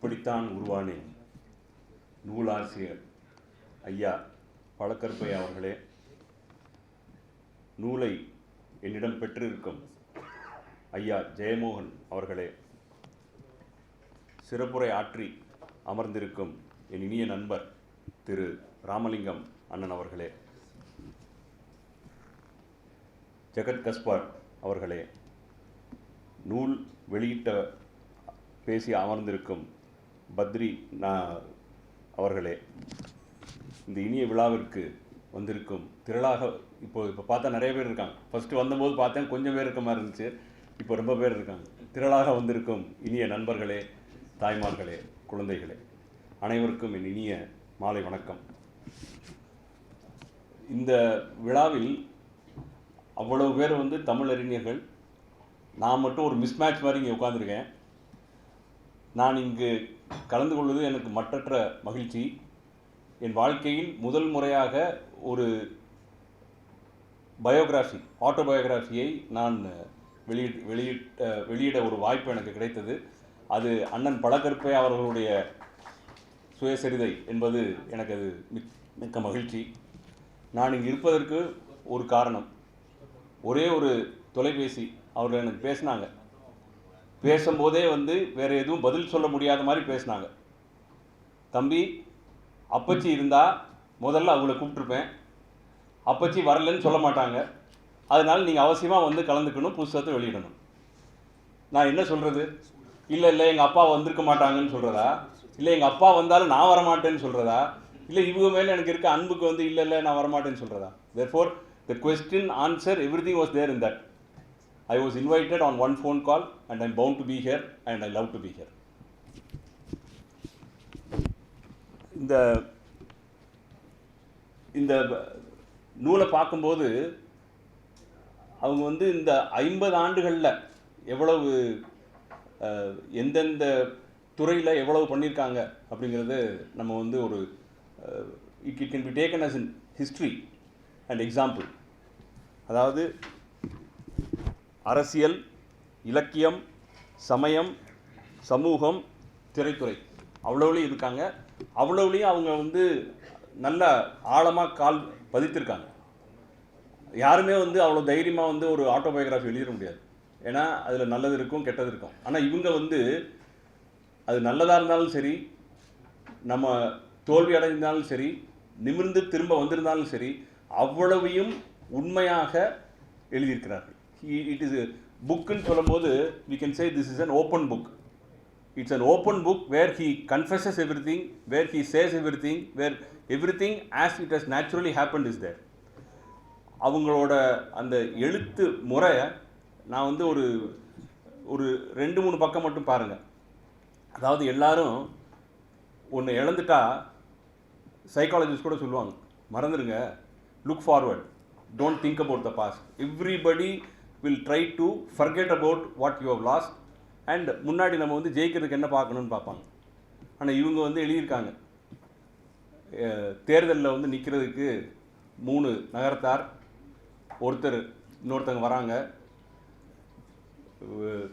இப்படித்தான் உருவானேன். நூலாசிரியர். ஐயா பழக்கற்பை அவர்களே. நூலை என்னிடம் பெற்றிருக்கும் ஐயா ஜெயமோகன் அவர்களே. சிறப்புரை ஆற்றி அமர்ந்திருக்கும் என் இனிய நண்பர் திரு ராமலிங்கம் அண்ணன் அவர்களே. ஜெகத் கஸ்பார் அவர்களே. நூல் வெளியிட்ட பேசி அமர்ந்திருக்கும் பத்ரி நான் அவர்களே இந்த இனிய விழாவிற்கு வந்திருக்கும் திரளாக இப்போ இப்போ பார்த்தா நிறைய பேர் இருக்காங்க. ஃபஸ்ட்டு வந்தபோது பார்த்தேன் கொஞ்சம் பேர் இருக்க மாதிரி இருந்துச்சு. இப்போ ரொம்ப பேர் இருக்காங்க. திரளாக வந்திருக்கும் இனிய நண்பர்களே தாய்மார்களே குழந்தைகளே அனைவருக்கும் என் இனிய மாலை வணக்கம். இந்த விழாவில் அவ்வளவு பேர் வந்து தமிழறிஞர்கள் நான் மட்டும் ஒரு மிஸ்மேட்ச் மாதிரி இங்கே உட்காந்துருக்கேன் நான் இங்கு கலந்து கொள்வது எனக்கு மற்றற்ற மகிழ்ச்சி. என் வாழ்க்கையில் முதல் முறையாக ஒரு பயோகிராஃபி ஆட்டோபயோகிராஃபியை நான் வெளியிட் வெளியிட்ட வெளியிட ஒரு வாய்ப்பு எனக்கு கிடைத்தது. அது அண்ணன் பழக்கற்பை அவர்களுடைய சுயசரிதை என்பது எனக்கு அது மிக் மிக்க மகிழ்ச்சி. நான் இங்கு இருப்பதற்கு ஒரு காரணம். ஒரே ஒரு தொலைபேசி அவர்கள் எனக்கு பேசினாங்க. பேசும்போதே வந்து வேறு எதுவும் பதில் சொல்ல முடியாத மாதிரி பேசினாங்க. தம்பி அப்பச்சி இருந்தால் முதல்ல அவங்கள கூப்பிட்ருப்பேன் அப்பச்சி வரலன்னு சொல்ல மாட்டாங்க. அதனால் நீங்கள் அவசியமாக வந்து கலந்துக்கணும் புஸ்தகத்தை வெளியிடணும். நான் என்ன சொல்கிறது இல்லை இல்லை எங்கள் அப்பா வந்திருக்க மாட்டாங்கன்னு சொல்கிறதா இல்லை எங்கள் அப்பா வந்தாலும் நான் வரமாட்டேன்னு சொல்கிறதா இல்லை இவங்க மேலே எனக்கு இருக்க அன்புக்கு வந்து இல்லை இல்லை நான் வரமாட்டேன்னு சொல்கிறதா therefore the question answer everything was there in that I was invited on one phone call and I'm bound to be here and I love to be here இந்த இந்த நூலை பார்க்கும்போது அவங்க வந்து இந்த ஐம்பது ஆண்டுகளில் எவ்வளவு எந்தெந்த துறையில் எவ்வளவு பண்ணியிருக்காங்க அப்படிங்கிறது நம்ம வந்து ஒரு it it can be taken as in history and example அதாவது அரசியல் இலக்கியம் சமயம் சமூகம் திரைத்துறை. அவ்வளவுலையும் இருக்காங்க. அவ்வளவுலையும் அவங்க வந்து நல்ல ஆழமாக கால் பதித்திருக்காங்க. யாருமே வந்து அவ்வளோ தைரியமாக வந்து ஒரு ஆட்டோபயோகிராஃபி எழுதிட முடியாது. ஏன்னா அதில் நல்லது இருக்கும் கெட்டது இருக்கும். ஆனால் இவங்க வந்து அது நல்லதாக இருந்தாலும் சரி நம்ம தோல்வி அடைந்தாலும் சரி நிமிர்ந்து திரும்ப வந்திருந்தாலும் சரி அவ்வளவையும் உண்மையாக எழுதியிருக்கிறார்கள். இட் இஸ் புக்குன்னு சொல்லும்போது we can say this is an open book it's an open book where he confesses everything where he says everything where everything as it has naturally happen is there அவங்களோட அந்த எழுத்து முறையை நான் வந்து ஒரு ஒரு ரெண்டு மூணு பக்கம் மட்டும் பாருங்கள் அதாவது எல்லாரும் ஒன்று இழந்துட்டா சைக்காலஜிஸ்ட் கூட சொல்லுவாங்க மறந்துடுங்க look forward don't think about the past everybody will try to forget about what you have lost and முன்னாடி நம்ம வந்து ஜெயிக்கிறதுக்கு என்ன பார்க்கணும்னு பார்ப்பாங்க. ஆனால் இவங்க வந்து எழுதியிருக்காங்க. தேர்தலில் வந்து நிற்கிறதுக்கு மூணு நகரத்தார் ஒருத்தர் இன்னொருத்தங்க வராங்க.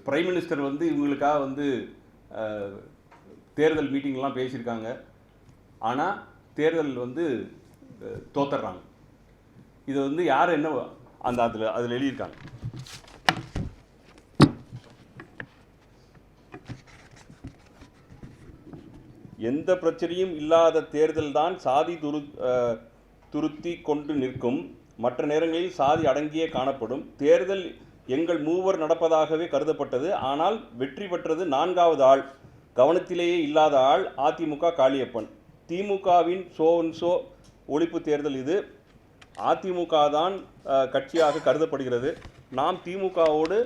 பிரைம் மினிஸ்டர் வந்து இவங்களுக்காக வந்து தேர்தல் மீட்டிங்லாம் பேசியிருக்காங்க. ஆனால் தேர்தல் வந்து தோத்துடுறாங்க. இதை வந்து யார் என்ன அந்த அதில் அதில் எழுதியிருக்காங்க. எந்த பிரச்சனையும் இல்லாத தேர்தல் தான் சாதி துரு துருத்தி கொண்டு நிற்கும். மற்ற நேரங்களில் சாதி அடங்கியே காணப்படும். தேர்தல் எங்கள் மூவர் நடப்பதாகவே கருதப்பட்டது. ஆனால் வெற்றி பெற்றது நான்காவது ஆள். கவனத்திலேயே இல்லாத ஆள் அதிமுக காளியப்பன். திமுகவின் சோ சோ ஒழிப்பு தேர்தல் இது. அதிமுக தான் கட்சியாக கருதப்படுகிறது. நாம் திமுகவோடு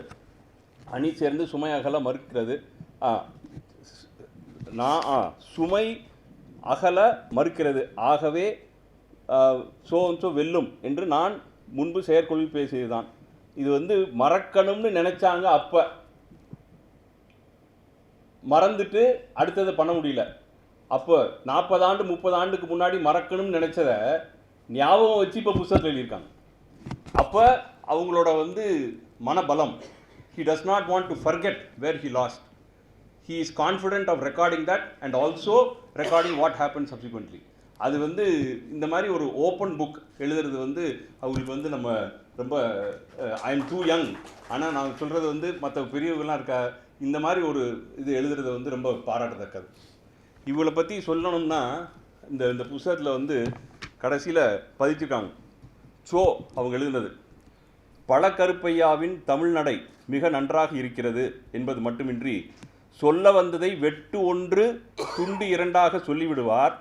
அணி சேர்ந்து சுமையாகலாம் மறுக்கிறது. ஆ, நான் ஆ, சுமை அகல மறுக்கிறது. ஆகவே சோ சோ வெல்லும் என்று நான் முன்பு செயற்கொள்ளில் பேசியதுதான். இது வந்து மறக்கணும்னு நினைச்சாங்க அப்ப. மறந்துட்டு அடுத்ததை பண்ண முடியல. அப்போ நாற்பது ஆண்டு முப்பது ஆண்டுக்கு முன்னாடி மறக்கணும்னு நினைச்சத ஞாபகம் வச்சு இப்போ புஸ்தகத்தில் எழுதியிருக்காங்க. அப்போ அவங்களோட வந்து மனபலம் he does not want to forget where he lost he is confident of recording that and also recording what happen subsequently. அது வந்து இந்த மாதிரி ஒரு ஓப்பன் புக் எழுதுறது வந்து அவங்களுக்கு வந்து நம்ம ரொம்ப ஐ எம் டூ யங் ஆனால் நான் சொல்கிறது வந்து மற்ற பெரியவங்களாம் இருக்கா இந்த மாதிரி ஒரு இது எழுதுறது வந்து ரொம்ப பாராட்டத்தக்கது. இவளை பற்றி சொல்லணும்னா இந்த இந்த புஸ்தகத்தில் வந்து கடைசியில் பதிச்சிருக்காங்க. சோ அவங்க எழுதுனது பழக்கருப்பையாவின் தமிழ்நடை மிக நன்றாக இருக்கிறது என்பது மட்டுமின்றி சொல்ல வந்ததை வெட்டு ஒன்று துண்டு இரண்டாக சொல்லிவிடுவார்.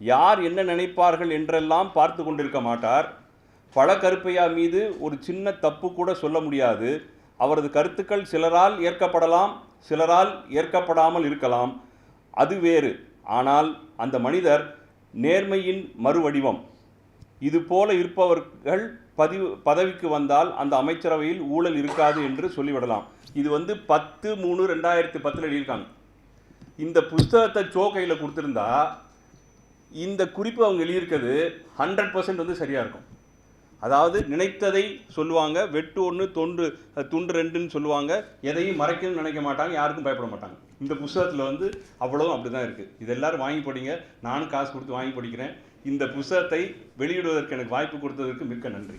யார் என்ன நினைப்பார்கள் என்றெல்லாம் பார்த்து கொண்டிருக்க மாட்டார். பழக்கருப்பையா மீது ஒரு சின்ன தப்பு கூட சொல்ல முடியாது. அவரது கருத்துக்கள் சிலரால் ஏற்கப்படலாம் சிலரால் ஏற்கப்படாமல் இருக்கலாம். அது வேறு. ஆனால் அந்த மனிதர் நேர்மையின் மறுவடிவம். இது போல இருப்பவர்கள் பதிவு பதவிக்கு வந்தால் அந்த அமைச்சரவையில் ஊழல் இருக்காது என்று சொல்லிவிடலாம். இது வந்து பத்து மூணு ரெண்டாயிரத்தி பத்தில் எழுதியிருக்காங்க. இந்த புஸ்தகத்தை சோ கையில் கொடுத்துருந்தா இந்த குறிப்பு அவங்க எழுதியிருக்கிறது ஹண்ட்ரட் பர்சன்ட் வந்து சரியாக இருக்கும். அதாவது நினைத்ததை சொல்லுவாங்க வெட்டு ஒன்று தொண்டு துண்டு ரெண்டுன்னு சொல்லுவாங்க எதையும் மறைக்கணும்னு நினைக்க மாட்டாங்க யாருக்கும் பயப்பட மாட்டாங்க. இந்த புஸ்தகத்தில் வந்து அவ்வளவும் அப்படி தான் இருக்குது இது எல்லோரும் வாங்கி படிங்க நானும் காசு கொடுத்து வாங்கி படிக்கிறேன். இந்த புஸ்தகத்தை வெளியிடுவதற்கு எனக்கு வாய்ப்பு கொடுத்ததற்கு மிக்க நன்றி.